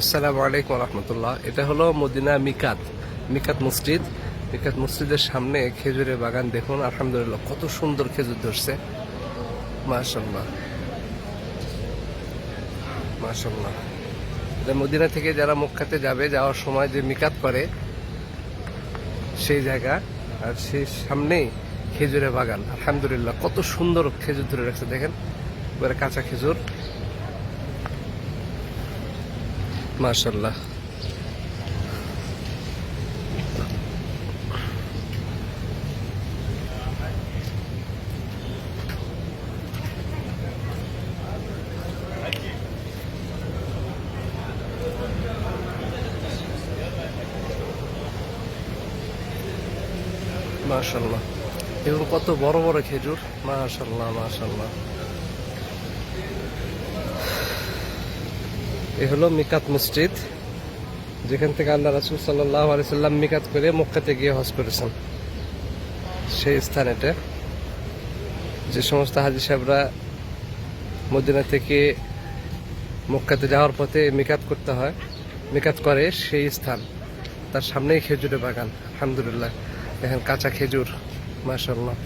আসসালামু আলাইকুম রহমতুল্লাহ। এটা হলো মদিনা মিকাত মিকাত মসজিদ। মিকাত মসজিদের সামনে খেজুরের বাগান দেখুন, আলহামদুলিল্লাহ কত সুন্দর খেজুর ধরছে। মাশাল্লাহ মাশাল্লাহ মদিনা থেকে যারা মক্কাতে যাবে, যাওয়ার সময় যে মিকাত করে, সেই জায়গা। আর সেই সামনেই খেজুরের বাগান। আলহামদুলিল্লাহ কত সুন্দর খেজুর ধরে রাখছে, দেখেন। এবারে কাঁচা খেজুর। মাশাল্লাহ মাশাল্লাহ এবং কত বড় বড় খেজুর। মাশাল্লাহ মাশাল্লাহ এ হলো মিকাত মসজিদ, যেখান থেকে আল্লাহ রাসুল সাল্লাহ আলিয়াল্লাম মিকাত করে মক্কাতে গিয়ে হজ করেছেন। সেই স্থান এটা যে সমস্ত হাজি সাহেবরা মদিনা থেকে মক্কাতে যাওয়ার পথে মিকাত করতে হয়, মিকাত করে সেই স্থান। তার সামনেই খেজুরের বাগান, আলহামদুলিল্লাহ। দেখেন কাঁচা খেজুর মাশাল্লাহ